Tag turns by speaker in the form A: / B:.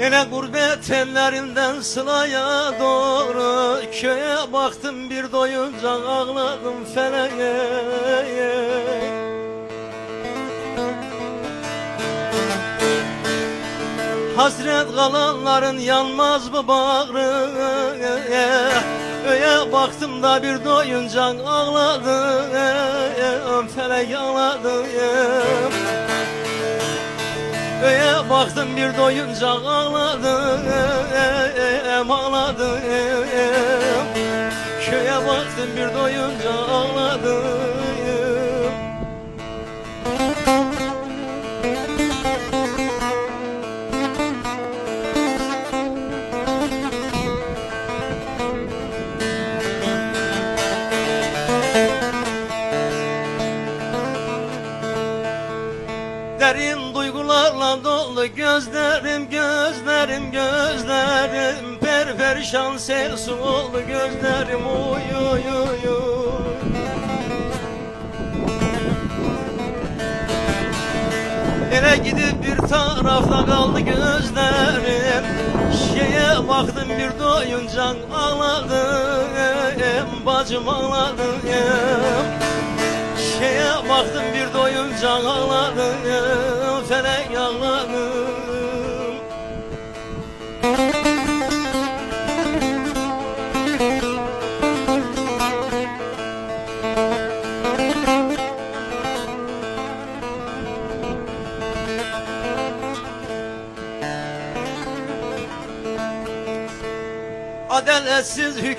A: Yine gurbet ellerinden sılaya doğru Köye baktım bir doyunca ağladım feleğe. Hasret kalanların yanmaz mı bağrı? Öye baktım da bir doyunca ağladım Felek ağladım Öye baktım bir doyunca ağladım Ağladım. Köye baktım bir doyunca ağladım Derin duygularla dolu gözlerim gözlerim gözlerim. Perperişan ses oldu gözlerim uy uy uy Yine gidip bir tarafta kaldı gözlerim. Şeye baktım bir doyunca ağladım. Bacım ağladım baktım bir doyunca ağladım Felek ağladım Adaletsiz hüküm